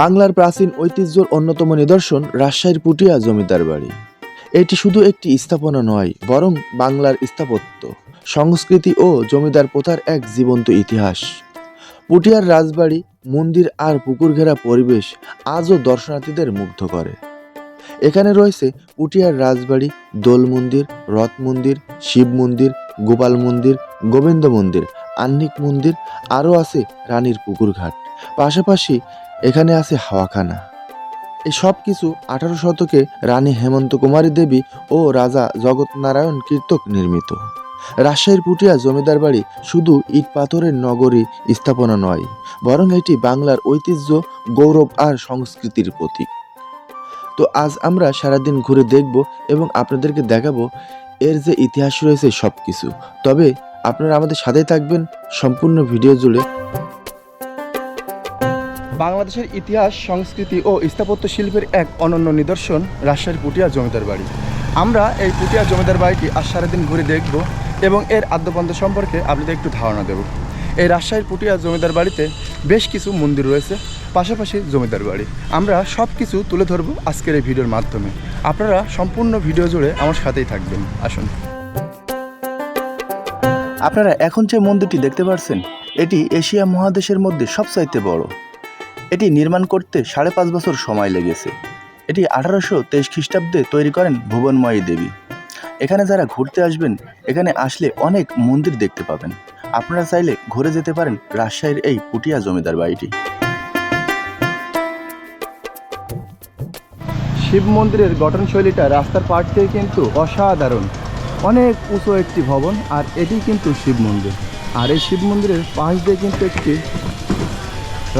বাংলার প্রাচীন ঐতিহ্যর অন্যতম নিদর্শন রাজশাহীর পুটিয়া জমিদার বাড়ি। এটি শুধু একটি স্থাপনা নয়, বরং বাংলার স্থাপত্য, সংস্কৃতি ও জমিদার প্রথার এক জীবন্ত ইতিহাস। পুটিয়ার রাজবাড়ি, মন্দির আর পুকুর ঘেরা পরিবেশ আজও দর্শনার্থীদের মুগ্ধ করে। এখানে রয়েছে পুটিয়ার রাজবাড়ি, দোল মন্দির, রথ মন্দির, শিব মন্দির, গোপাল মন্দির, গোবিন্দ মন্দির, আহ্নিক মন্দির, আরও আছে রানীর পুকুর ঘাট। পাশাপাশি এখানে আছে হাওয়াখানা। এই সব কিছু আঠারো শতকে রানী হেমন্ত কুমারী দেবী ও রাজা জগৎনারায়ণ কীর্তক নির্মিত। রাজশাহীর পুটিয়া জমিদার বাড়ি শুধু ইট পাথরের নগরী স্থাপনা নয়, বরং এটি বাংলার ঐতিহ্য, গৌরব আর সংস্কৃতির প্রতীক। তো আজ আমরা সারাদিন ঘুরে দেখব এবং আপনাদেরকে দেখাবো এর যে ইতিহাস রয়েছে সব কিছু তবে আপনারা আমাদের সাথেই থাকবেন, সম্পূর্ণ ভিডিও জুড়ে। বাংলাদেশের ইতিহাস, সংস্কৃতি ও স্থাপত্য শিল্পের এক অনন্য নিদর্শন রাজশাহীর পুটিয়া জমিদার বাড়ি। আমরা এই পুটিয়া জমিদার বাড়িটি আজ সারাদিন ঘুরে দেখব এবং এর আদ্যপন্ত সম্পর্কে আপনাদের একটু ধারণা দেব। এই রাজশাহীর পুটিয়া জমিদার বাড়িতে বেশ কিছু মন্দির রয়েছে, পাশাপাশি জমিদার বাড়ি। আমরা সব কিছু তুলে ধরবো আজকের এই ভিডিওর মাধ্যমে। আপনারা সম্পূর্ণ ভিডিও জুড়ে আমার সাথেই থাকবেন। আসুন। আপনারা এখন যে মন্দিরটি দেখতে পাচ্ছেন এটি এশিয়া মহাদেশের মধ্যে সবচাইতে বড়। এটি নির্মাণ করতে সাড়ে পাঁচ বছর সময় লেগেছে। এটি আঠারোশো তেইশ খ্রিস্টাব্দে তৈরি করেন ভুবনময়ী দেবী। এখানে যারা ঘুরতে আসবেন, এখানে আসলে অনেক মন্দির দেখতে পাবেন। আপনারা চাইলে ঘুরে যেতে পারেন রাজশাহীর এই পুটিয়া জমিদার বাড়িটি। শিব মন্দিরের গঠনশৈলীটা রাস্তার পাশ থেকে কিন্তু অসাধারণ। অনেক উঁচু একটি ভবন, আর এটি কিন্তু শিব মন্দির। আর এই শিব মন্দিরের পাশ দিয়ে কিন্তু একটি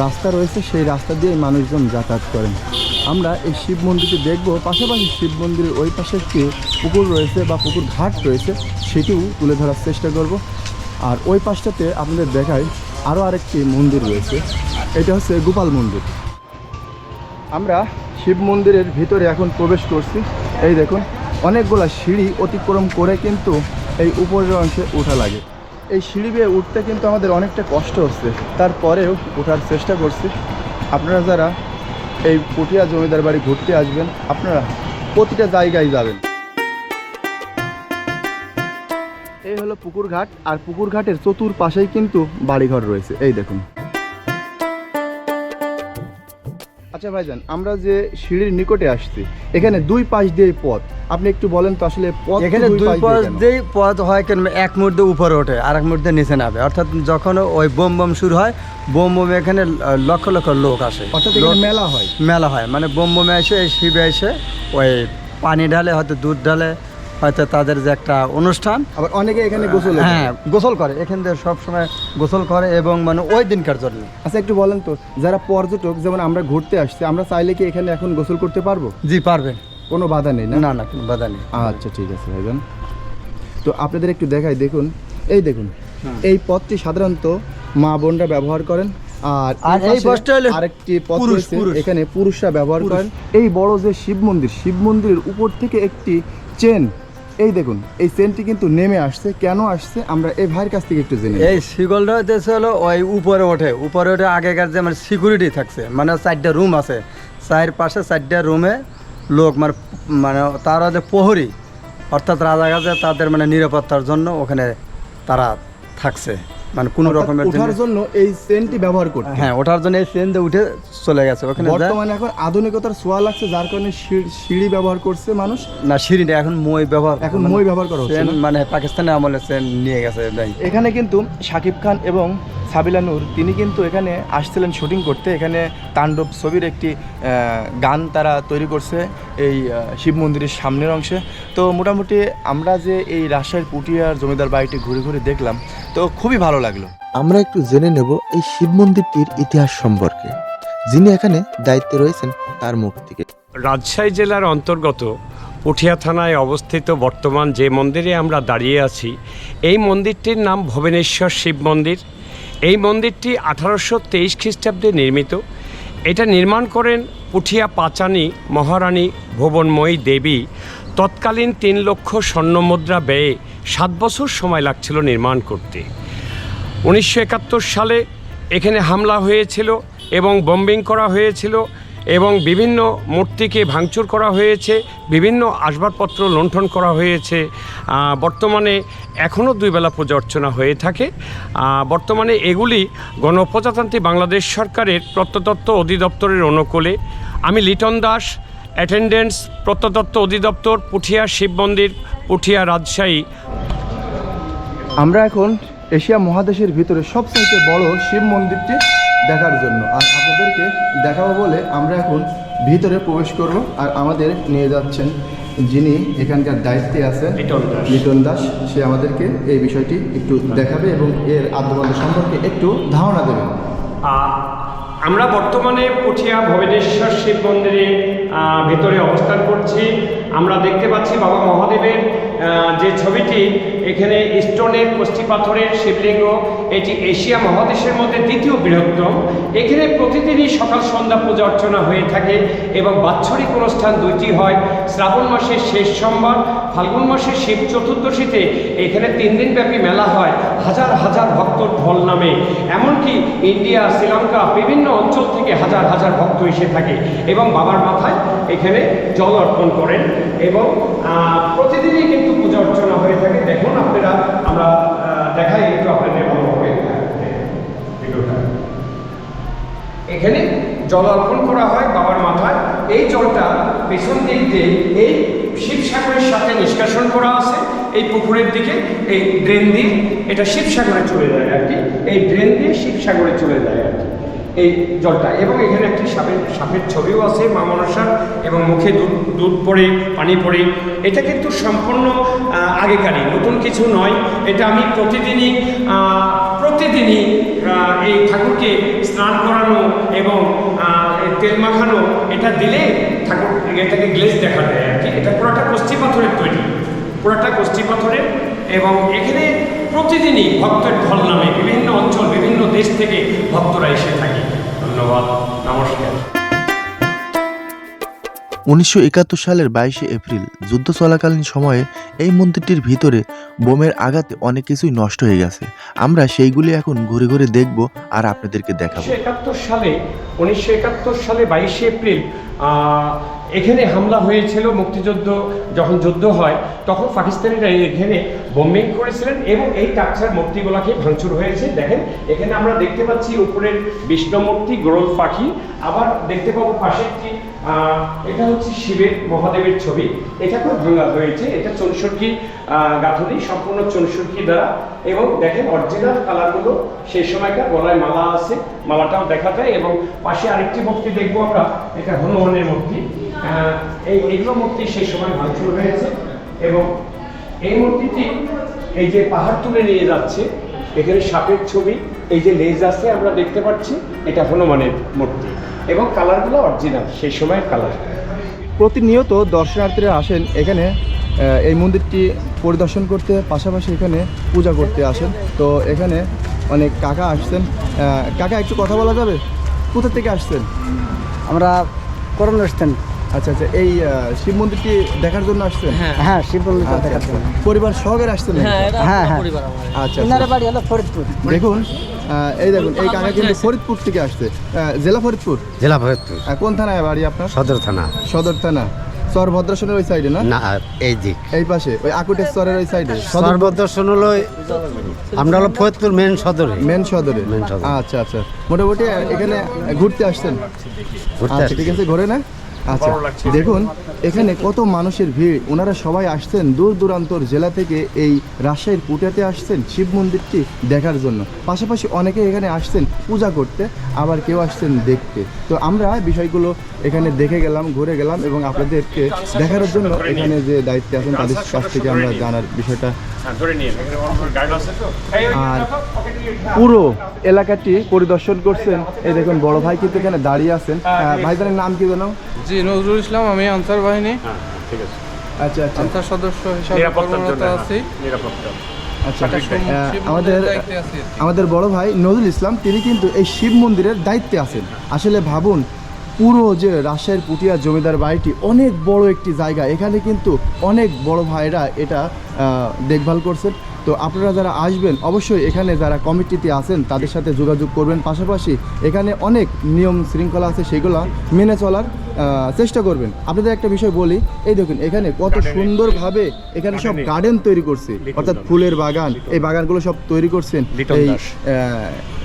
রাস্তা রয়েছে, সেই রাস্তা দিয়ে মানুষজন যাতায়াত করেন। আমরা এই শিব মন্দিরটি দেখব, পাশাপাশি শিব মন্দিরের ওই পাশে একটি পুকুর রয়েছে বা পুকুর ঘাট রয়েছে, সেটিও তুলে ধরার চেষ্টা করব। আর ওই পাশটাতে আপনাদের দেখায় আরও আরেকটি মন্দির রয়েছে, এটা হচ্ছে গোপাল মন্দির। আমরা শিব মন্দিরের ভিতরে এখন প্রবেশ করছি, এই দেখুন, অনেকগুলা সিঁড়ি অতিক্রম করে কিন্তু এই উপরের অংশে ওঠা লাগে। এই সিঁড়ি বেয়ে উঠতে কিন্তু আমাদের অনেকটা কষ্ট হচ্ছে। তারপরেও ওঠার চেষ্টা করছি। আপনারা যারা এই পুটিয়া জমিদার বাড়ি ঘুরতে আসবেন, আপনারা প্রতিটা জায়গায় যাবেন। এই হলো পুকুর ঘাট আর পুকুর ঘাটের চতুর পাশেই কিন্তু বাড়িঘর রয়েছে। এই দেখুন। আচ্ছা ভাইজান আমরা যে সিঁড়ির নিকটে আসছি এখানে দুই পাশ দিয়ে পথ। আপনি একটু বলেন তো আসলে পথ এখানে দুই পাশ দিয়ে পথ হয় কেন? এক মুহূর্তে উপরে ওঠে আর এক মুহূর্তে নিচে নামে। অর্থাৎ যখন ওই বোম বোম শুরু হয় বোম বোম এখানে লক্ষ লক্ষ লোক আসে। অর্থাৎ এখানে মেলা হয়। মেলা হয়। মানে বোম বোমে এসে এই শিবে এসে ওই পানি ঢালে হয়তো দুধ ঢালে হয়তো তাদের যে একটা অনুষ্ঠান। আবার অনেকে এখানে গোসল হ্যাঁ। গোসল করে। এখান থেকে সবসময় গোসল করে এবং মানে ওই দিনকার জন্য। আচ্ছা একটু বলেন তো যারা পর্যটক যেমন আমরা ঘুরতে আসছি আমরা চাইলে কি এখানে এখন গোসল করতে পারব? জি পারবেন কোনো বাধা নেই না? না না কোনো বাধা নেই। আচ্ছা ঠিক আছে ভাইজান। তো আপনাদের একটু দেখাই দেখুন। এই দেখুন এই পথটি সাধারণত মা বোনরা ব্যবহার করেন আর আর এই পথটা হলো আরেকটি পথ রয়েছে এখানে পুরুষরা ব্যবহার করেন। এই বড় যে শিব মন্দির শিব মন্দিরের উপর থেকে একটি চেন এই দেখুন এই চেনটি কিন্তু নেমে আসছে। কেন আসছে? আমরা এই ভাইয়ের কাছ থেকে একটু জেনে এই শিগলটা হচ্ছে হলো ওই উপরে ওঠে। উপরে ওঠে আগেকার যে মানে সিকিউরিটি থাকছে। মানে চারটা রুম আছে। চার পাশে চারটা রুমে লোক মানে মানে তারা যে প্রহরী অর্থাৎ রাজাগাজে তাদের মানে নিরাপত্তার জন্য ওখানে তারা থাকছে। মানে কোনো রকমের ওঠার জন্য এই চেনটি ব্যবহার করতে। হ্যাঁ ওঠার জন্য এই ট্রেন উঠে চলে গেছে। ওখানে বর্তমানে এখন আধুনিকতার ছোঁয়া লাগছে যার কারণে সিঁড়ি- সিঁড়ি ব্যবহার করছে মানুষ। না সিঁড়িটা এখন মই ব্যবহার এখন মই ব্যবহার করা হচ্ছে মানে পাকিস্তানে আমলে ট্রেন নিয়ে গেছে এখানে কিন্তু শাকিব খান এবং সাবিলা নূর তিনি কিন্তু এখানে আসছিলেন শুটিং করতে। এখানে তাণ্ডব ছবির একটি আহ, গান তারা তৈরি করছে এই শিব মন্দিরের সামনের অংশে। তো মোটামুটি আমরা যে এই রাজশাহীর পুটিয়ার জমিদার বাড়িটি ঘুরে ঘুরে দেখলাম তো খুবই ভালো লাগল। আমরা একটু জেনে নেব এই শিব মন্দিরটির ইতিহাস সম্পর্কে। যিনি এখানে দায়িত্বে রয়েছেন তার মুখ থেকে। রাজশাহী জেলার অন্তর্গত পুঠিয়া থানায় অবস্থিত বর্তমান যে মন্দিরে আমরা দাঁড়িয়ে আছি এই মন্দিরটির নাম ভুবনেশ্বর শিব মন্দির। এই মন্দিরটি আঠারোশো তেইশ খ্রিস্টাব্দে নির্মিত। এটা নির্মাণ করেন পুঠিয়া পাচানি মহারানী ভুবনময়ী দেবী। তৎকালীন তিন লক্ষ স্বর্ণমুদ্রা ব্যয়ে সাত বছর সময় লাগছিল নির্মাণ করতে। উনিশশো একাত্তর সালে এখানে হামলা হয়েছিল এবং বম্বিং করা হয়েছিল এবং বিভিন্ন মূর্তিকে ভাঙচুর করা হয়েছে, বিভিন্ন আসবাবপত্র লুণ্ঠন করা হয়েছে। বর্তমানে এখনও দুইবেলা পূজা অর্চনা হয়ে থাকে। বর্তমানে এগুলি গণপ্রজাতন্ত্রী বাংলাদেশ সরকারের প্রত্নতত্ত্ব অধিদপ্তরের অনুকূলে। আমি লিটন দাস অ্যাটেন্ডেন্স প্রত্নতত্ত্ব অধিদপ্তর, পুঠিয়া শিব মন্দির, পুঠিয়া রাজশাহী। আমরা এখন এশিয়া মহাদেশের ভিতরে সবচাইতে বড় শিব মন্দিরটি দেখার জন্য। আর আপনাদেরকে দেখাবো বলে আমরা এখন ভিতরে প্রবেশ করব আর আমাদের নিয়ে যাচ্ছেন যিনি এখানকার দায়িত্বে আছেন লিটন দাস। দাস। সে আমাদেরকে এই বিষয়টি একটু দেখাবে এবং এর আদ্যবন্ধ সম্পর্কে একটু ধারণা দেবে। আমরা বর্তমানে পুঠিয়া ভবেনেশ্বর শিব মন্দিরে ভেতরে অবস্থান করছি। আমরা দেখতে পাচ্ছি বাবা মহাদেবের যে ছবিটি এখানে স্টোনের কষ্টি পাথরের শিবলিঙ্গ, এটি এশিয়া মহাদেশের মধ্যে দ্বিতীয় বৃহত্তম। এখানে প্রতিদিনই সকাল সন্ধ্যা পূজা অর্চনা হয়ে থাকে এবং বাৎসরিক অনুষ্ঠান দুইটি হয়। শ্রাবণ মাসের শেষ সোমবার, ফাল্গুন মাসের শিব চতুর্দশীতে এখানে তিন দিন ব্যাপী মেলা হয়, হাজার হাজার ভক্ত ঢল নামে। এমনকি ইন্ডিয়া, শ্রীলঙ্কা বিভিন্ন অঞ্চল থেকে হাজার হাজার ভক্ত এসে থাকে এবং বাবার মাথায় এখানে জল অর্পণ করেন এবং প্রতিদিনই কিন্তু পূজা অর্চনা হয়ে থাকে দেখুন আপনারা আমরা দেখাই একটু আপনাদের ভালোভাবে এখানে জল অর্পণ করা হয় বাবার মাথায়। এই জলটা পেছন দিক দিয়ে এই শিবসাগরের সাথে নিষ্কাশন করা আছে। এই পুকুরের দিকে এই ড্রেন দিয়ে এটা শিবসাগরে চলে যায় আর কি। এই ড্রেন দিয়ে শিবসাগরে চলে যায় আর কি। এই জলটা। এবং এখানে একটি সাপের সাপের ছবিও আছে, মা মনসার এবং মুখে দুধ দুধ পড়ে, পানি পড়ে। এটা কিন্তু সম্পূর্ণ আগেকারই, নতুন কিছু নয়। এটা আমি প্রতিদিনই প্রতিদিনই এই ঠাকুরকে স্নান করানো এবং তেল মাখানো, এটা দিলে ঠাকুর এটাকে গ্লেজ দেখা দেয় আর কি। এটা পুরাটা কষ্টি পাথরের তৈরি, পুরাটা কষ্টি পাথরের। এবং এখানে প্রতিদিনই ভক্তের ঢল নামে বিভিন্ন অঞ্চল, বিভিন্ন দেশ থেকে ভক্তরা এসে থাকে। ধন্যবাদ নমস্কার। উনিশশো একাত্তর সালের বাইশে এপ্রিল যুদ্ধ চলাকালীন সময়ে এই মন্দিরটির ভিতরে বোমের আঘাতে অনেক কিছুই নষ্ট হয়ে গেছে। আমরা সেইগুলি এখন ঘুরে ঘুরে দেখব আর আপনাদেরকে দেখাবো। একাত্তর সালে উনিশশো একাত্তর সালে বাইশে এপ্রিল এখানে হামলা হয়েছিল, মুক্তিযুদ্ধ যখন যুদ্ধ হয়, তখন পাকিস্তানিরা এখানে বোম্বিং করেছিলেন এবং এই টাকছার মূর্তিগুলোকে ভাঙচুর হয়েছে। দেখেন, এখানে আমরা দেখতে পাচ্ছি উপরের বিষ্ণু মূর্তি, গোরল পাখি। আবার দেখতে পাবো পাশে একটি এটা হচ্ছে শিবের, মহাদেবের ছবি। এটাকেও ভাঙা হয়েছে। এটা চৌষট্টি গাঁথনি, সম্পূর্ণ চৌষট্টি দ্বারা। এবং দেখেন অরিজিনাল কালারগুলো সেই সময়কার গলায় মালা আছে, মালাটাও দেখা যায়। এবং পাশে আরেকটি মূর্তি দেখব আমরা। এটা হনুমানের মূর্তি। এই এগুলো মূর্তি সেই সময় ভাঙচুর হয়েছে। এবং এই মূর্তিটি এই যে পাহাড় তুলে নিয়ে যাচ্ছে, এখানে সাপের ছবি, এই যে লেজ আছে, আমরা দেখতে পাচ্ছি, এটা হনুমানের মূর্তি। এবং কালারগুলো অরিজিনাল সেই সময়ের কালার। প্রতিনিয়ত দর্শনার্থীরা আসেন এখানে এই মন্দিরটি পরিদর্শন করতে পাশাপাশি এখানে পূজা করতে আসেন। তো এখানে অনেক কাকা আসছেন। কাকা একটু কথা বলা যাবে? কোথা থেকে আসছেন? আমরা করণ আসতেন আচ্ছা আচ্ছা এই শিব মন্দিরটি দেখার জন্য আসছেন? হ্যাঁ। শিব মন্দির আচ্ছা, দেখার আচ্ছা। জন্য। পরিবার সহকারে আসছেন? হ্যাঁ হ্যাঁ আচ্ছা ইনারে আচ্ছা। বাড়ি হলো ফরিদপুর। দেখুন এই দেখুন এই কাকা কিন্তু ফরিদপুর থেকে আসছে। জেলা ফরিদপুর? জেলা ফরিদপুর। কোন থানায় বাড়ি আপনার? সদর থানা। সদর থানা। চর ভদ্রাসনের ওই সাইডে না? না এই দিক। এই পাশে ওই আকুটের চরের ওই সাইডে সর্বদর্শন হলো আমরা হলো ফরিদপুর মেন সদরে। মেন সদরে। মেন সদরে। আচ্ছা আচ্ছা। মোটামুটি এখানে ঘুরতে আসছেন। ঘুরতে ঠিক আছে ঘুরে না আচ্ছা দেখুন এখানে কত মানুষের ভিড়। ওনারা সবাই আসছেন দূর দূরান্তর জেলা থেকে এই রাজশাহীর পুটাতে আসছেন শিব মন্দিরটি দেখার জন্য। পাশাপাশি অনেকে এখানে আসছেন পূজা করতে আবার কেউ আসছেন দেখতে। তো আমরা বিষয়গুলো এখানে দেখে গেলাম ঘুরে গেলাম এবং আপনাদেরকে দেখার জন্য এখানে যে দায়িত্বে আছেন তাদের কাছ থেকে আমরা জানার বিষয়টা ধরে নিয়ে গাইড আছে তো? আর পুরো এলাকাটি পরিদর্শন করছেন। এই দেখুন বড় ভাই কিন্তু এখানে দাঁড়িয়ে আছেন। ভাই ভাইজানের নাম কি জানো জি নজরুল ইসলাম আমি আনসার বাহিনী। হ্যাঁ ঠিক আছে। আচ্ছা আচ্ছা। আনসার সদস্য হিসাবে কর্মরত হ্যাঁ, আছি। নিরাপত্তা। আচ্ছা মন্দিরের আমাদের আমাদের বড় ভাই নজরুল ইসলাম তিনি কিন্তু এই শিব মন্দিরের দায়িত্বে আছেন। আসলে ভাবুন পুরো যে রাজশাহীর পুটিয়া জমিদার বাড়িটি অনেক বড় একটি জায়গা। এখানে কিন্তু অনেক বড় ভাইরা এটা আহ, দেখভাল করছেন। তো আপনারা যারা আসবেন অবশ্যই এখানে যারা কমিটিতে আছেন তাদের সাথে যোগাযোগ করবেন। পাশাপাশি এখানে অনেক নিয়ম শৃঙ্খলা আছে সেগুলো মেনে চলার। চেষ্টা করবেন। আপনাদের একটা বিষয় বলি এই দেখুন এখানে কত সুন্দরভাবে এখানে সব গার্ডেন তৈরি করছে। অর্থাৎ ফুলের বাগান। এই বাগানগুলো সব তৈরি করছেন এই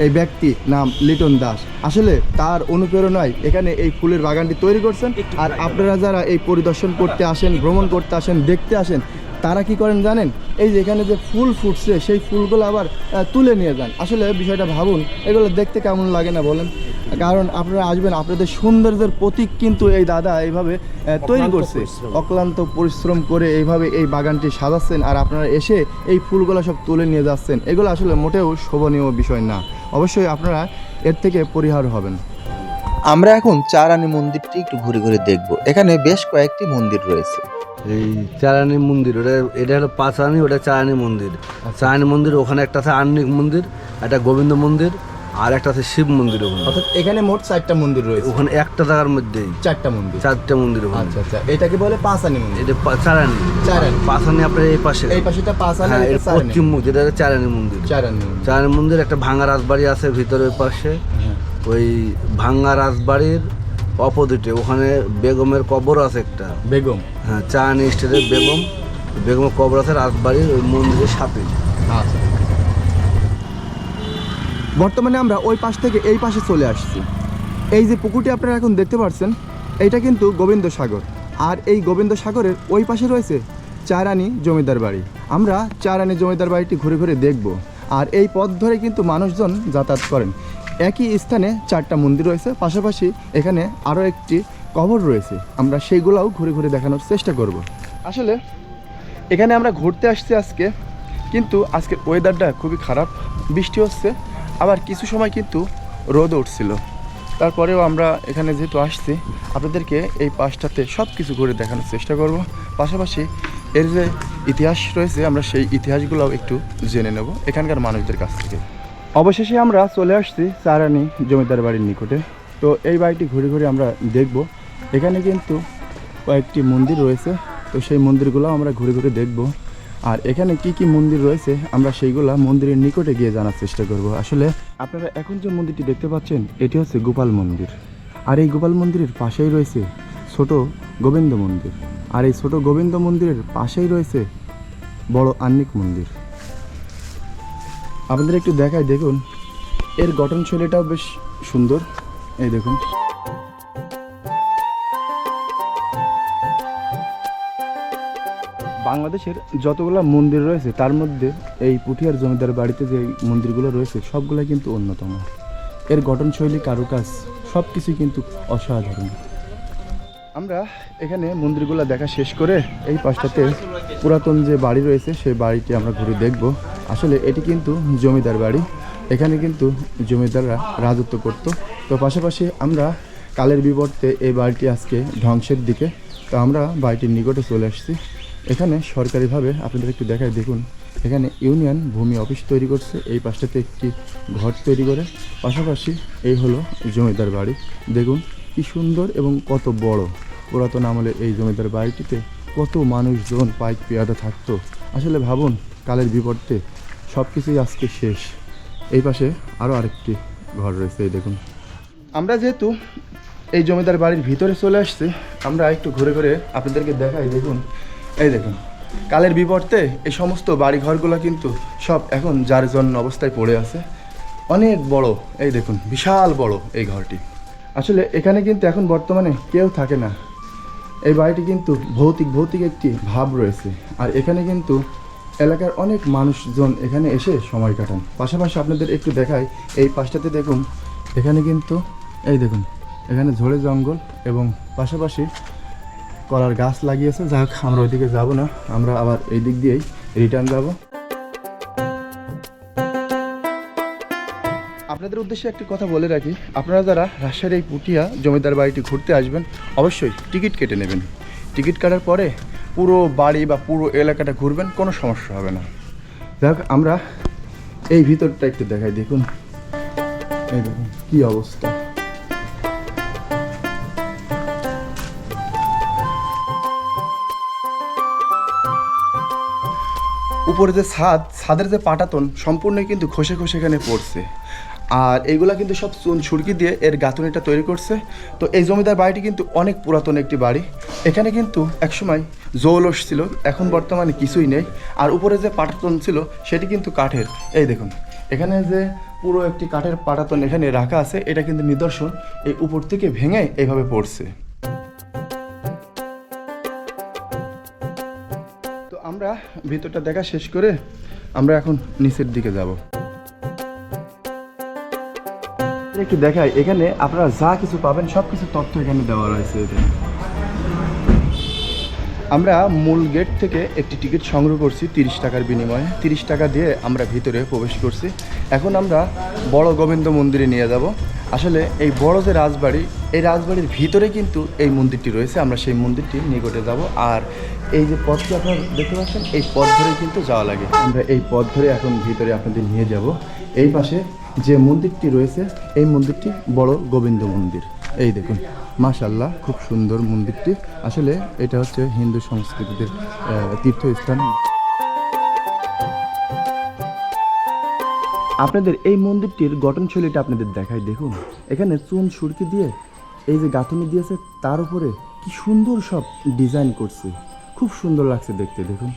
এই ব্যক্তি নাম লিটন দাস। আসলে তার অনুপ্রেরণায় এখানে এই ফুলের বাগানটি তৈরি করছেন। আর আপনারা যারা এই পরিদর্শন করতে আসেন ভ্রমণ করতে আসেন দেখতে আসেন তারা কি করেন জানেন? এই যে এখানে যে ফুল ফুটছে সেই ফুলগুলো আবার তুলে নিয়ে যান। আসলে বিষয়টা ভাবুন এগুলো দেখতে কেমন লাগে না বলেন? কারণ আপনারা আসবেন আপনাদের সৌন্দর্যের প্রতীক কিন্তু এই দাদা এইভাবে তৈরি করছে। অক্লান্ত পরিশ্রম করে এইভাবে এই বাগানটি সাজাচ্ছেন আর আপনারা এসে এই ফুলগুলো সব তুলে নিয়ে যাচ্ছেন। এগুলো আসলে মোটেও শোভনীয় বিষয় না। অবশ্যই আপনারা এর থেকে পরিহার হবেন। আমরা এখন চারানি মন্দিরটি একটু ঘুরে ঘুরে দেখব। এখানে বেশ কয়েকটি মন্দির রয়েছে। এই চারানি মন্দির ওটা এটা হলো পাঁচানি ওটা চারানি মন্দির। চারানি মন্দির ওখানে একটা আছে আন্নিক মন্দির একটা গোবিন্দ মন্দির আর একটা আছে শিব মন্দির ওখানে। অর্থাৎ এখানে মোট চারটা মন্দির রয়েছে। ওখানে একটা জায়গার মধ্যেই চারটা মন্দির। চারটা মন্দির ওখানে। আচ্ছা আচ্ছা। এটাকে বলে পাঁচানি মন্দির। এটা চারানি। চারানি। পাঁচানি আপনার এই পাশে। এই পাশেটা পাঁচানি হ্যাঁ। পশ্চিম মুখ যেটা চারানি মন্দির। চারানি। চারানি মন্দির একটা ভাঙা রাজবাড়ি আছে ভিতরে ওই পাশে ওই ভাঙ্গা রাজবাড়ির অপোজিটে ওখানে বেগমের কবর আছে একটা। বেগম। হ্যাঁ চারানি স্টেটের বেগম। বেগমের কবর আছে রাজবাড়ির ওই মন্দিরের সাথে। আচ্ছা। বর্তমানে আমরা ওই পাশ থেকে এই পাশে চলে আসছি। এই যে পুকুরটি আপনারা এখন দেখতে পাচ্ছেন এইটা কিন্তু গোবিন্দ সাগর। আর এই গোবিন্দ সাগরের ওই পাশে রয়েছে চারানি জমিদার বাড়ি। আমরা চারানি জমিদার বাড়িটি ঘুরে ঘুরে দেখব। আর এই পথ ধরে কিন্তু মানুষজন যাতায়াত করেন। একই স্থানে চারটা মন্দির রয়েছে, পাশাপাশি এখানে আরও একটি কবর রয়েছে। আমরা সেইগুলোও ঘুরে ঘুরে দেখানোর চেষ্টা করব। আসলে এখানে আমরা ঘুরতে আসছি আজকে, কিন্তু আজকের ওয়েদারটা খুবই খারাপ। বৃষ্টি হচ্ছে আবার কিছু সময় কিন্তু রোদ উঠছিল। তারপরেও আমরা এখানে যেহেতু আসছি, আপনাদেরকে এই পাশটাতে সব কিছু ঘুরে দেখানোর চেষ্টা করব। পাশাপাশি এর যে ইতিহাস রয়েছে, আমরা সেই ইতিহাসগুলোও একটু জেনে নেব এখানকার মানুষদের কাছ থেকে। অবশেষে আমরা চলে আসছি চারানি জমিদার বাড়ির নিকটে। তো এই বাড়িটি ঘুরে ঘুরে আমরা দেখব। এখানে কিন্তু কয়েকটি মন্দির রয়েছে। তো সেই মন্দিরগুলো আমরা ঘুরে ঘুরে দেখব। আর এখানে কি কি মন্দির রয়েছে, আমরা সেইগুলা মন্দিরের নিকটে গিয়ে জানার চেষ্টা করব। আসলে আপনারা এখন যে মন্দিরটি দেখতে পাচ্ছেন, এটি হচ্ছে গোপাল মন্দির। আর এই গোপাল মন্দিরের পাশেই রয়েছে ছোট গোবিন্দ মন্দির। আর এই ছোট গোবিন্দ মন্দিরের পাশেই রয়েছে বড় আন্নিক মন্দির। আপনাদের একটু দেখায় দেখুন, এর গঠনশৈলীটাও বেশ সুন্দর। এই দেখুন। বাংলাদেশের যতগুলো মন্দির রয়েছে, তার মধ্যে এই পুঠিয়ার জমিদার বাড়িতে যে মন্দিরগুলো রয়েছে সবগুলো কিন্তু অন্যতম। এর গঠনশৈলী, কারুকাজ সব কিছুই কিন্তু অসাধারণ। আমরা এখানে মন্দিরগুলো দেখা শেষ করে এই পাশটাতে পুরাতন যে বাড়ি রয়েছে, সেই বাড়িটি আমরা ঘুরে দেখব। আসলে এটি কিন্তু জমিদার বাড়ি। এখানে কিন্তু জমিদাররা রাজত্ব করত। তো পাশাপাশি আমরা কালের বিবর্তে এই বাড়িটি আজকে ধ্বংসের দিকে। তো আমরা বাড়িটির নিকটে চলে আসছি। এখানে সরকারিভাবে আপনাদের একটু দেখায় দেখুন, এখানে ইউনিয়ন ভূমি অফিস তৈরি করছে, এই পাশটাতে একটি ঘর তৈরি করে, পাশাপাশি এই হলো জমিদার বাড়ি। দেখুন, কি সুন্দর এবং কত বড়। পুরাতন আমলে এই জমিদার বাড়িটিতে কত মানুষজন পাইক পেয়াদা থাকতো। আসলে ভাবুন, কালের বিপর্তে সব কিছুই আজকে শেষ। এই পাশে আরও আরেকটি ঘর রয়েছে, এই দেখুন। আমরা যেহেতু এই জমিদার বাড়ির ভিতরে চলে আসছি, আমরা একটু ঘুরে ঘুরে আপনাদেরকে দেখাই, দেখুন এই দেখুন, কালের বিবর্তে এই সমস্ত বাড়ি ঘরগুলো কিন্তু সব এখন যার জন্য অবস্থায় পড়ে আছে। অনেক বড়, এই দেখুন, বিশাল বড় এই ঘরটি। আসলে এখানে কিন্তু এখন বর্তমানে কেউ থাকে না। এই বাড়িটি কিন্তু ভৌতিক ভৌতিক একটি ভাব রয়েছে। আর এখানে কিন্তু এলাকার অনেক মানুষজন এখানে এসে সময় কাটান। পাশাপাশি আপনাদের একটু দেখাই, এই পাশটাতে দেখুন, এখানে কিন্তু, এই দেখুন, এখানে ঝোড়ে জঙ্গল এবং পাশাপাশি কলার গাছ লাগিয়েছে। যাই হোক, আমরা ওইদিকে যাব না। আমরা আবার এই দিক দিয়েই রিটার্ন যাব। আপনাদের উদ্দেশ্যে একটি কথা বলে রাখি। আপনারা যারা রাজশাহীর এই পুটিয়া জমিদার বাড়িটি ঘুরতে আসবেন, অবশ্যই টিকিট কেটে নেবেন। টিকিট কাটার পরে পুরো বাড়ি বা পুরো এলাকাটা ঘুরবেন, কোনো সমস্যা হবে না। যাই আমরা এই ভিতরটা একটু দেখাই। দেখুন, এই দেখুন, কী অবস্থা। উপরে যে ছাদ, ছাদের যে পাটাতন সম্পূর্ণ কিন্তু খসে খসে এখানে পড়ছে। আর এইগুলা কিন্তু সব চুন ছুরকি দিয়ে এর গাঁথনিটা তৈরি করছে। তো এই জমিদার বাড়িটি কিন্তু অনেক পুরাতন একটি বাড়ি। এখানে কিন্তু একসময় জৌলস ছিল, এখন বর্তমানে কিছুই নেই। আর উপরে যে পাটাতন ছিল, সেটি কিন্তু কাঠের। এই দেখুন, এখানে যে পুরো একটি কাঠের পাটাতন এখানে রাখা আছে, এটা কিন্তু নিদর্শন। এই উপর থেকে ভেঙে এইভাবে পড়ছে। আমরা ভিতরটা দেখা শেষ করে আমরা এখন নিচের দিকে যাব। একটু দেখাই, এখানে আপনারা যা কিছু পাবেন সব কিছু তথ্য এখানে দেওয়া রয়েছে। আমরা মূল গেট থেকে একটি টিকিট সংগ্রহ করছি তিরিশ টাকার বিনিময়ে। তিরিশ টাকা দিয়ে আমরা ভিতরে প্রবেশ করছি। এখন আমরা বড় গোবিন্দ মন্দিরে নিয়ে যাব। আসলে এই বড় যে রাজবাড়ি, এই রাজবাড়ির ভিতরে কিন্তু এই মন্দিরটি রয়েছে। আমরা সেই মন্দিরটির নিকটে যাব। আর এই যে পথটি আপনারা দেখতে পাচ্ছেন, এই পথ ধরে কিন্তু যাওয়া লাগে। আমরা এই পথ ধরে এখন ভিতরে আপনাদের নিয়ে যাব। এই পাশে যে মন্দিরটি রয়েছে, এই মন্দিরটি বড় গোবিন্দ মন্দির। এই দেখুন মাশাল্লাহ খুব সুন্দর মন্দিরটি। আসলে এটা হচ্ছে হিন্দু সংস্কৃতিদের তীর্থস্থান। আপনাদের এই মন্দিরটির গঠনশৈলীটা আপনাদের দেখাই দেখুন। এখানে চুন সুরকি দিয়ে এই যে গাঁথনি দিয়েছে তার উপরে কি সুন্দর সব ডিজাইন করছে। খুব সুন্দর লাগছে দেখতে দেখুন।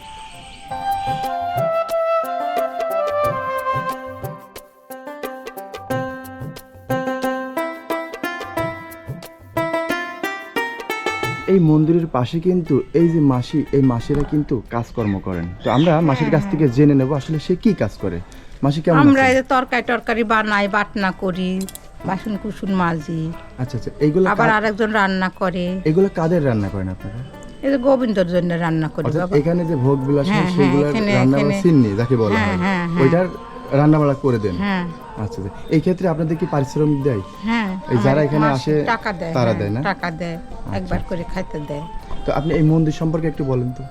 এই মন্দিরের পাশে কিন্তু এই যে মাসি এই মাসিরা কিন্তু কাজকর্ম করেন। তো আমরা মাসির কাছ থেকে জেনে নেব আসলে সে কি কাজ করে। মাসি কেমন আমরা এই যে তরকারি টরকারি বানাই বাটনা করি বাসন কুসুন মাজি। আচ্ছা আচ্ছা এইগুলো আবার আরেকজন রান্না করে। এগুলো কাদের রান্না করেন আপনারা? এই যে গোবিন্দর জন্য রান্না করি অর্থাৎ বাবা। এখানে যে ভোগ বিলাস হ্যাঁ, হ্যাঁ, এখানে- রান্না এখানে- সিন্নি যাকে বলা হ্যাঁ, হয়। হ্যাঁ, হ্যাঁ। ওইটার রান্না করে দেন। হ্যাঁ। আচ্ছা আচ্ছা। এই ক্ষেত্রে আপনাদের কি পারিশ্রমিক দেয়? হ্যাঁ এই যারা আমার এখানে মাসে আসে টাকা দেয় তারা হ্যাঁ, দেয় না? টাকা দেয় একবার করে খাইতে দেয়। তো আপনি এই মন্দির সম্পর্কে একটু বলেন তো।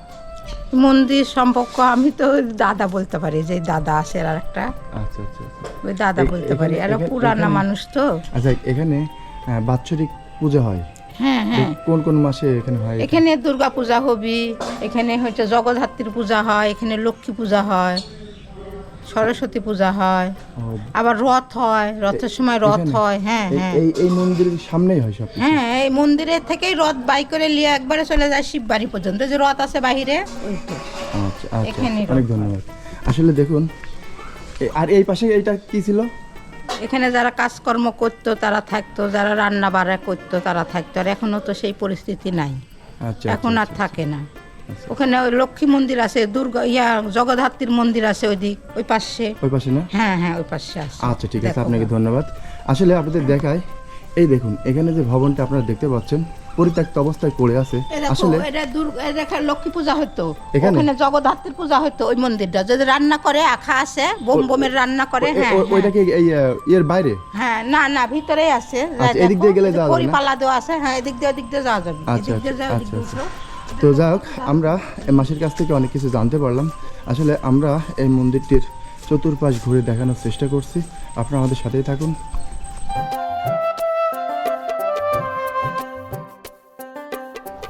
মন্দির সম্পর্ক আমি তো দাদা বলতে পারি যে দাদা আসে আর একটা। আচ্ছা আচ্ছা আচ্ছা। ওই দাদা বলতে পারি। আর পুরানা মানুষ তো। আচ্ছা এখানে বাৎসরিক পূজা হয়? হ্যাঁ হ্যাঁ। কোন কোন মাসে এখানে হয়? এখানে দুর্গা পূজা হবি এখানে হচ্ছে জগদ্ধাত্রীর পূজা হয় এখানে লক্ষ্মী পূজা হয়। সরস্বতী পূজা হয় আবার রথ হয় রথের সময় রথ হয় হ্যাঁ এই- হ্যাঁ। এই এই মন্দিরের সামনেই হয় সব হ্যাঁ এই মন্দিরের থেকেই রথ বাই করে নিয়ে একবারে চলে যায় শিববাড়ি পর্যন্ত। যে রথ আছে বাহিরে আচ্ছা আচ্ছা। অনেক ধন্যবাদ। আসলে দেখুন আর এই পাশে এইটা কি ছিল? এখানে যারা কাজকর্ম করতো তারা থাকতো। যারা রান্না বাড়া করতো তারা থাকতো। আর এখনও তো সেই পরিস্থিতি নাই। আচ্ছা এখন আর থাকে না। ওখানে ওই লক্ষ্মী মন্দির আছে দুর্গা ইয়া জগদ্ধাত্রীর মন্দির আছে ওই দিক ওই পাশে। ওই পাশে না? হ্যাঁ হ্যাঁ ওই পাশে আছে। আচ্ছা ঠিক আছে আপনাকে ধন্যবাদ। আসলে আপনাদের দেখায় এই দেখুন এখানে যে ভবনটা আপনারা দেখতে পাচ্ছেন পরিত্যক্ত অবস্থায় পড়ে আছে। আসলে এটা দুর্গা এটা লক্ষ্মী পূজা হতো এখানে? ওখানে জগদ্ধাত্রীর পূজা হতো ওই মন্দিরটা। যদি রান্না করে আখা আছে বোম বোমের রান্না করে হ্যাঁ ও- ওইটা কি এই ইয়ের বাইরে? হ্যাঁ না না ভিতরেই আছে। আচ্ছা, এদিক দিয়ে গেলে যাওয়া যাবে পরিপালা দেওয়া আছে হ্যাঁ এদিক দিয়ে ওদিক দিয়ে যাওয়া যাবে। আচ্ছা এদিক দিয়ে আচ্ছা তো যাই আমরা এই মাসির কাছ থেকে অনেক কিছু জানতে পারলাম। আসলে আমরা এই মন্দিরটির চতুর্পাশ ঘুরে দেখানোর চেষ্টা করছি। আপনারা আমাদের সাথেই থাকুন।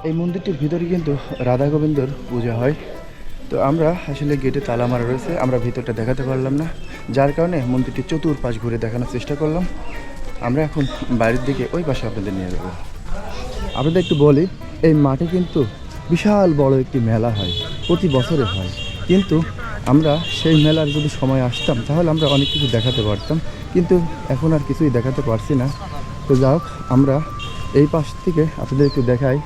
এই মন্দিরটির ভিতরে কিন্তু রাধা গোবিন্দর পূজা হয়। তো আমরা আসলে গেটে তালা মারা রয়েছে, আমরা ভিতরটা দেখাতে পারলাম না। যার কারণে মন্দিরটির চতুর্পাশ ঘুরে দেখানোর চেষ্টা করলাম। আমরা এখন বাইরের দিকে ওই পাশে আপনাদের নিয়ে যাব। আপনাদের একটু বলি, এই মাঠে কিন্তু বিশাল বড় একটি মেলা হয়, প্রতি বছরে হয়। কিন্তু আমরা সেই মেলার যদি সময় আসতাম, তাহলে আমরা অনেক কিছু দেখাতে পারতাম। কিন্তু এখন আর কিছুই দেখাতে পারছি না। তো যাই হোক, আমরা এই পাশ থেকে আপনাদের একটু দেখাই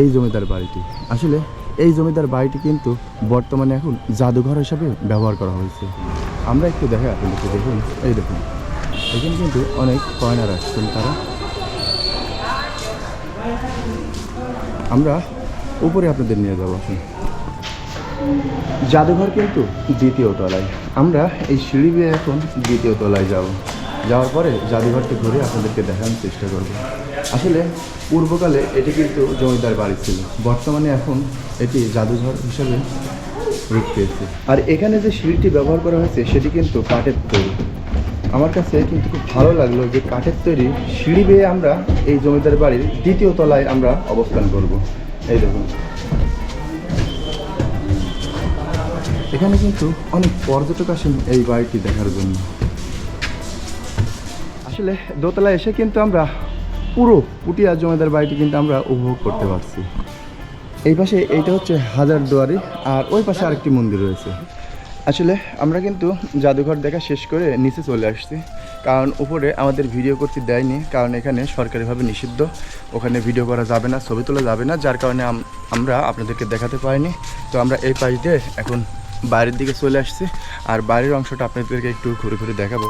এই জমিদার বাড়িটি। আসলে এই জমিদার বাড়িটি কিন্তু বর্তমানে এখন জাদুঘর হিসাবে ব্যবহার করা হয়েছে। আমরা একটু দেখাই আপনাদেরকে দেখুন। এই দেখুন, এখানে কিন্তু অনেক কয়না রাখছেন তারা। আমরা উপরে আপনাদের নিয়ে যাব, আসুন। জাদুঘর কিন্তু দ্বিতীয় তলায়। আমরা এই সিঁড়ি বেয়ে এখন দ্বিতীয় তলায় যাব। যাওয়ার পরে জাদুঘরটি ঘুরে আপনাদেরকে দেখানোর চেষ্টা করব। আসলে পূর্বকালে এটি কিন্তু জমিদার বাড়ি ছিল। বর্তমানে এখন এটি জাদুঘর হিসাবে রূপ পেয়েছে। আর এখানে যে সিঁড়িটি ব্যবহার করা হয়েছে, সেটি কিন্তু কাঠের তৈরি। আমার কাছে কিন্তু খুব ভালো লাগল যে কাঠের তৈরি সিঁড়ি বেয়ে আমরা এই জমিদার বাড়ির দ্বিতীয় তলায় আমরা অবস্থান করব। এই দেখুন। এখানে কিন্তু অনেক পর্যটক আসেন এই বাড়িটি দেখার জন্য। আসলে দোতলা এসে কিন্তু আমরা পুরো পুটিয়া জমিদার বাড়িটি কিন্তু আমরা উপভোগ করতে পারছি। এই পাশে এইটা হচ্ছে হাজার দুয়ারি, আর ওই পাশে আরেকটি মন্দির রয়েছে। আসলে আমরা কিন্তু জাদুঘর দেখা শেষ করে নিচে চলে আসছি। কারণ উপরে আমাদের ভিডিও করতে দেয়নি, কারণ এখানে সরকারিভাবে নিষিদ্ধ। ওখানে ভিডিও করা যাবে না, ছবি তোলা যাবে না, যার কারণে আমরা আপনাদেরকে দেখাতে পারিনি। তো আমরা এই পাশ দিয়ে এখন বাইরের দিকে চলে আসছি, আর বাইরের অংশটা আপনাদেরকে একটু ঘুরে ঘুরে দেখাবো।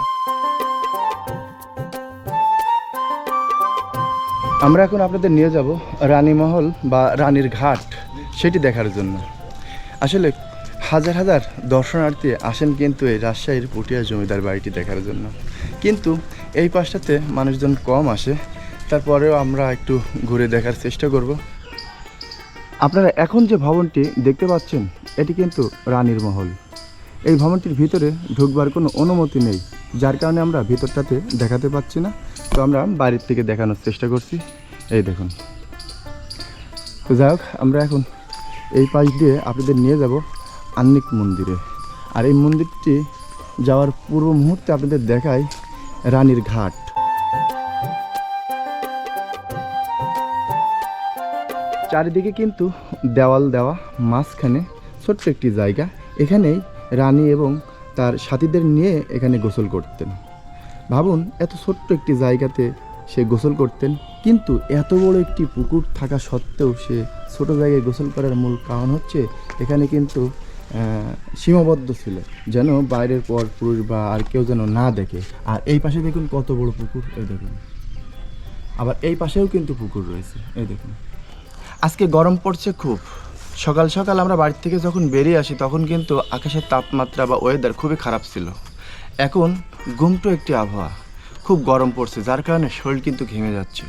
আমরা এখন আপনাদের নিয়ে যাব রানীমহল বা রানীর ঘাট, সেটি দেখার জন্য। আসলে হাজার হাজার দর্শনার্থী আসেন কিন্তু এই রাজশাহীর পুটিয়া জমিদার বাড়িটি দেখার জন্য। কিন্তু এই পাশটাতে মানুষজন কম আসে। তারপরেও আমরা একটু ঘুরে দেখার চেষ্টা করব। আপনারা এখন যে ভবনটি দেখতে পাচ্ছেন, এটি কিন্তু রানীর মহল। এই ভবনটির ভিতরে ঢুকবার কোনো অনুমতি নেই, যার কারণে আমরা ভিতরটাতে দেখাতে পাচ্ছি না। তো আমরা বাইরের থেকে দেখানোর চেষ্টা করছি। এই দেখুন। তো যাই হোক, আমরা এখন এই পাশ দিয়ে আপনাদের নিয়ে যাব। আন্নিক মন্দিরে। আর এই মন্দিরটি যাওয়ার পূর্ব মুহূর্তে আপনাদের দেখায় রানীর ঘাট। চারিদিকে কিন্তু দেওয়াল দেওয়া, মাঝখানে ছোট্ট একটি জায়গা। এখানেই রানী এবং তার সাথীদের নিয়ে এখানে গোসল করতেন। ভাবুন, এত ছোট্ট একটি জায়গাতে সে গোসল করতেন। কিন্তু এত বড় একটি পুকুর থাকা সত্ত্বেও সে ছোট জায়গায় গোসল করার মূল কারণ হচ্ছে, এখানে কিন্তু সীমাবদ্ধ ছিল, যেন বাইরের পর পুরুষ বা আর কেউ যেন না দেখে। আর এই পাশে দেখুন কত বড় পুকুর, এই দেখুন। আবার এই পাশেও কিন্তু পুকুর রয়েছে, এই দেখুন। আজকে গরম পড়ছে খুব। সকাল সকাল আমরা বাড়ি থেকে যখন বেরিয়ে আসি, তখন কিন্তু আকাশের তাপমাত্রা বা ওয়েদার খুবই খারাপ ছিল। এখন গুমটো একটি আবহাওয়া। খুব গরম পড়ছে, যার কারণে শরীর কিন্তু ঘেমে যাচ্ছে।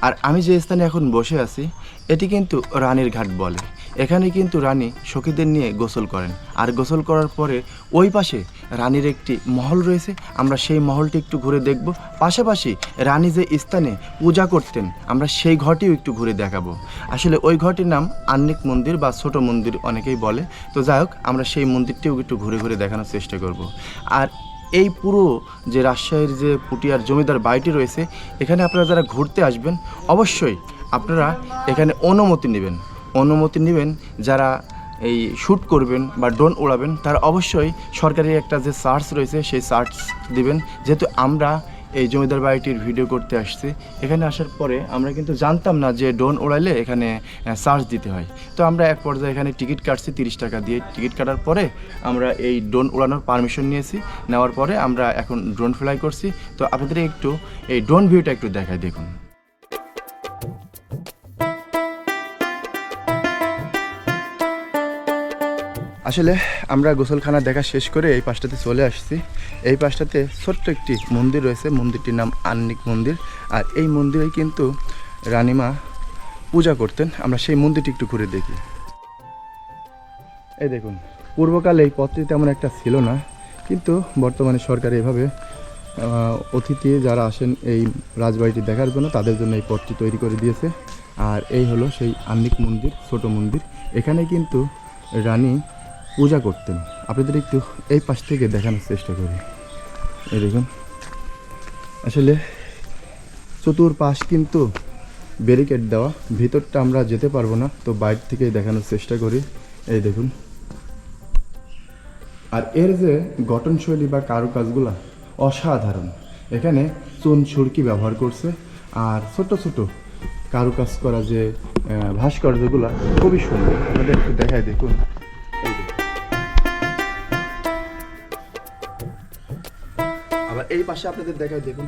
আর আমি যে স্থানে এখন বসে আছি, এটি কিন্তু রানীর ঘাট বলে। এখানে কিন্তু রানী সখীদের নিয়ে গোসল করেন। আর গোসল করার পরে ওই পাশে রানীর একটি মহল রয়েছে। আমরা সেই মহলটি একটু ঘুরে দেখব। পাশাপাশি রানী যে স্থানে পূজা করতেন, আমরা সেই ঘরটিও একটু ঘুরে দেখাবো। আসলে ওই ঘরটির নাম আন্নিক মন্দির বা ছোট মন্দির অনেকেই বলে। তো যাই হোক, আমরা সেই মন্দিরটিও একটু ঘুরে ঘুরে দেখানোর চেষ্টা করব। আর এই পুরো যে রাজশাহীর যে পুটিয়ার জমিদার বাড়িটি রয়েছে, এখানে আপনারা যারা ঘুরতে আসবেন, অবশ্যই আপনারা এখানে অনুমতি নেবেন। অনুমতি নেবেন যারা এই শ্যুট করবেন বা ড্রোন উড়াবেন, তারা অবশ্যই সরকারি একটা যে সার্চ রয়েছে, সেই সার্চ দিবেন। যেহেতু আমরা এই জমিদার বাড়িটির ভিডিও করতে আসছি, এখানে আসার পরে আমরা কিন্তু জানতাম না যে ড্রোন উড়াইলে এখানে সার্চ দিতে হয়। তো আমরা এক পর্যায়ে এখানে টিকিট কাটছি, তিরিশ টাকা দিয়ে টিকিট কাটার পরে আমরা এই ড্রোন উড়ানোর পারমিশন নিয়েছি। নেওয়ার পরে আমরা এখন ড্রোন ফ্লাই করছি। তো আপনাদের একটু এই ড্রোন ভিউটা একটু দেখায় দেখুন। আসলে আমরা গোসলখানা দেখা শেষ করে এই পাশটাতে চলে আসছি। এই পাশটাতে ছোট্ট একটি মন্দির রয়েছে, মন্দিরটির নাম আন্নিক মন্দির। আর এই মন্দিরে কিন্তু রানীমা পূজা করতেন। আমরা সেই মন্দিরটি একটু ঘুরে দেখি। এই দেখুন, পূর্বকালে এই পথটি তেমন একটা ছিল না, কিন্তু বর্তমানে সরকার এভাবে অতিথি যারা আসেন এই রাজবাড়িটি দেখার জন্য, তাদের জন্য এই পথটি তৈরি করে দিয়েছে। আর এই হলো সেই আন্নিক মন্দির, ছোট মন্দির। এখানে কিন্তু রানী পূজা করতেন। আপনাদের একটু এই পাশ থেকে দেখানোর চেষ্টা করি। এই দেখুন। আসলে চতুর্পাশ কিন্তু ব্যারিকেড দেওয়া। ভিতরটা আমরা যেতে পারব না, তো বাইরে থেকেই দেখানোর চেষ্টা করি। এই দেখুন। আর এর যে গঠনশৈলী বা কারুকাজগুলা অসাধারণ। এখানে চুন সুরকি ব্যবহার করছে। আর ছোট ছোট কারুকাজ করা যে ভাস্কর্যগুলা খুবই সুন্দর। আপনাদের একটু দেখায় দেখুন। এই পাশে আপনাদের দেখায় দেখুন।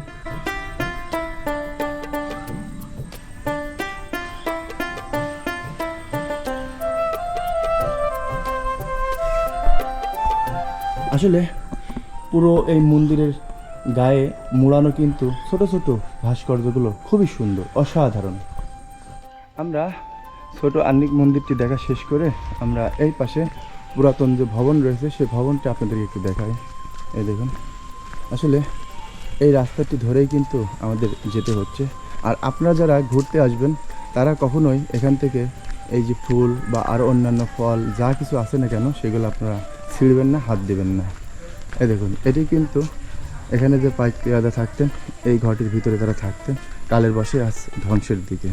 আসলে পুরো এই মন্দিরের গায়ে মোড়ানো কিন্তু ছোট ছোট ভাস্কর্যগুলো খুবই সুন্দর, অসাধারণ। আমরা ছোট আন্নিক মন্দিরটি দেখা শেষ করে আমরা এই পাশে পুরাতন যে ভবন রয়েছে সেই ভবনটা আপনাদেরকে একটু দেখাই। এই দেখুন। আসলে এই রাস্তাটি ধরেই কিন্তু আমাদের যেতে হচ্ছে। আর আপনারা যারা ঘুরতে আসবেন, তারা কখনোই এখান থেকে এই যে ফুল বা আরও অন্যান্য ফল, যা কিছু আছে না কেন, সেগুলো আপনারা ছিঁড়বেন না, হাত দেবেন না। এই দেখুন, এটি কিন্তু এখানে যে পাইক পেয়াদা থাকতেন, এই ঘরটির ভিতরে তারা থাকতেন, কালের বসে আজ ধ্বংসের দিকে।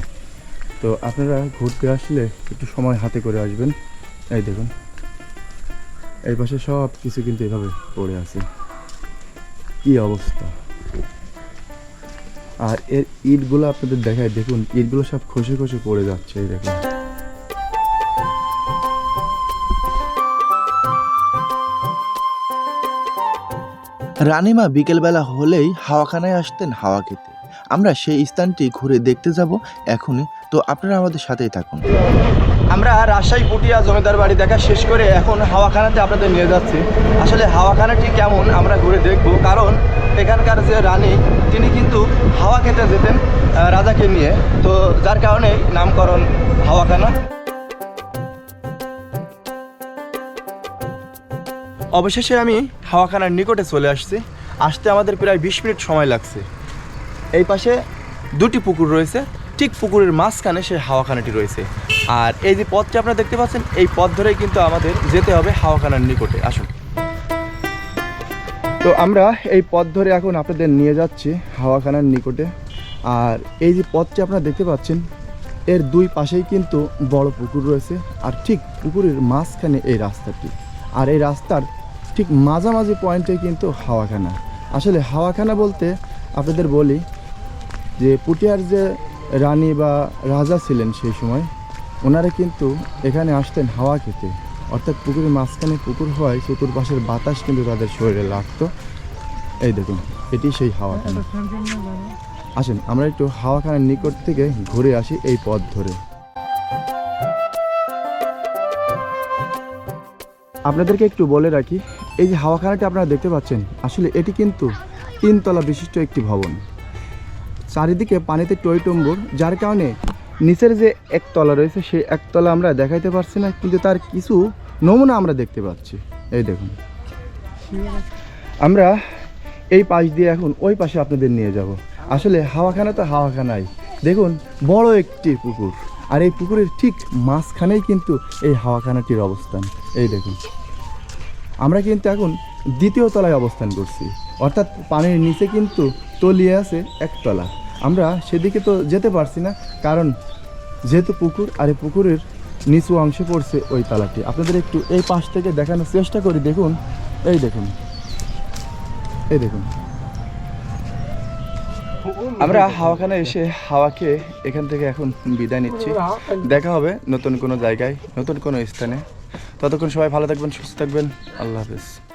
তো আপনারা ঘুরতে আসলে একটু সময় হাতে করে আসবেন। এই দেখুন, এই পাশে সব কিছু কিন্তু এভাবে পড়ে আছে। কি অবস্থা? আর এর ইটগুলো আপনাদের দেখায়, দেখুন, ইটগুলো সব খসে খসে পড়ে যাচ্ছে দেখুন। রানীমা বিকেলবেলা হলেই হাওয়াখানায় আসতেন হাওয়া খেতে। আমরা সেই স্থানটি ঘুরে দেখতে যাব এখনই, তো আপনারা আমাদের সাথেই থাকুন। আমরা রাজশাহী পুটিয়া জমিদার বাড়ি দেখা শেষ করে এখন হাওয়াখানাতে আপনাদের নিয়ে যাচ্ছি। আসলে হাওয়াখানাটি কেমন আমরা ঘুরে দেখব, কারণ এখানকার যে রানী, তিনি কিন্তু হাওয়া খেতে যেতেন রাজাকে নিয়ে। তো যার কারণে নামকরণ হাওয়াখানা। অবশেষে আমি হাওয়াখানার নিকটে চলে আসছি। আসতে আমাদের প্রায় বিশ মিনিট সময় লাগছে। এই পাশে দুটি পুকুর রয়েছে ঠিক পুকুরের মাঝখানে সেই হাওয়াখানাটি রয়েছে। আর এই যে পথটি আপনারা দেখতে পাচ্ছেন, এই পথ ধরেই কিন্তু আমাদের যেতে হবে হাওয়াখানার নিকটে। আসুন। তো আমরা এই পথ ধরে এখন আপনাদের নিয়ে যাচ্ছি হাওয়াখানার নিকটে। আর এই যে পথটি আপনারা দেখতে পাচ্ছেন, এর দুই পাশেই কিন্তু বড় পুকুর রয়েছে। আর ঠিক পুকুরের মাঝখানে এই রাস্তাটি। আর এই রাস্তার ঠিক মাঝামাঝি পয়েন্টে কিন্তু হাওয়াখানা। আসলে হাওয়াখানা বলতে আপনাদের বলি যে পুটিয়ার যে রানী বা রাজা ছিলেন সেই সময় ওনারা কিন্তু এখানে আসতেন হাওয়া খেতে। অর্থাৎ পুকুরের মাঝখানে পুকুর হওয়ায় চতুর্পাশের বাতাস কিন্তু তাদের শরীরে লাগতো। এই দেখুন, এটি সেই হাওয়াখানা। আসেন, আমরা একটু হাওয়াখানার নিকট থেকে ঘুরে আসি এই পথ ধরে। আপনাদেরকে একটু বলে রাখি, এই যে হাওয়াখানাটি আপনারা দেখতে পাচ্ছেন, আসলে এটি কিন্তু তিনতলা বিশিষ্ট একটি ভবন। চারিদিকে পানিতে টইটম্বুর, যার কারণে নিচের যে একতলা রয়েছে, সেই একতলা আমরা দেখাইতে পারছি না, কিন্তু তার কিছু নমুনা আমরা দেখতে পাচ্ছি। এই দেখুন। আমরা এই পাশ দিয়ে এখন ওই পাশে আপনাদের নিয়ে যাব। আসলে হাওয়াখানা তো হাওয়াখানাই। দেখুন, বড় একটি পুকুর। আর এই পুকুরের ঠিক মাঝখানেই কিন্তু এই হাওয়াখানাটির অবস্থান। এই দেখুন। আমরা কিন্তু এখন দ্বিতীয় তলায় অবস্থান করছি। অর্থাৎ পানির নিচে কিন্তু তলিয়ে আছে একতলা। আমরা সেদিকে তো যেতে পারছি না, কারণ যেহেতু পুকুর, আর এই পুকুরের নিচু অংশে পড়ছে ওই তালাটি। আপনাদের একটু এই পাশ থেকে দেখানোর চেষ্টা করি, দেখুন। এই দেখুন। এই দেখুন। আমরা হাওয়াখানে এসে হাওয়াকে এখান থেকে এখন বিদায় নিচ্ছি। দেখা হবে নতুন কোনো জায়গায়, নতুন কোনো স্থানে। ততক্ষণ সবাই ভালো থাকবেন, সুস্থ থাকবেন। আল্লাহ হাফেজ।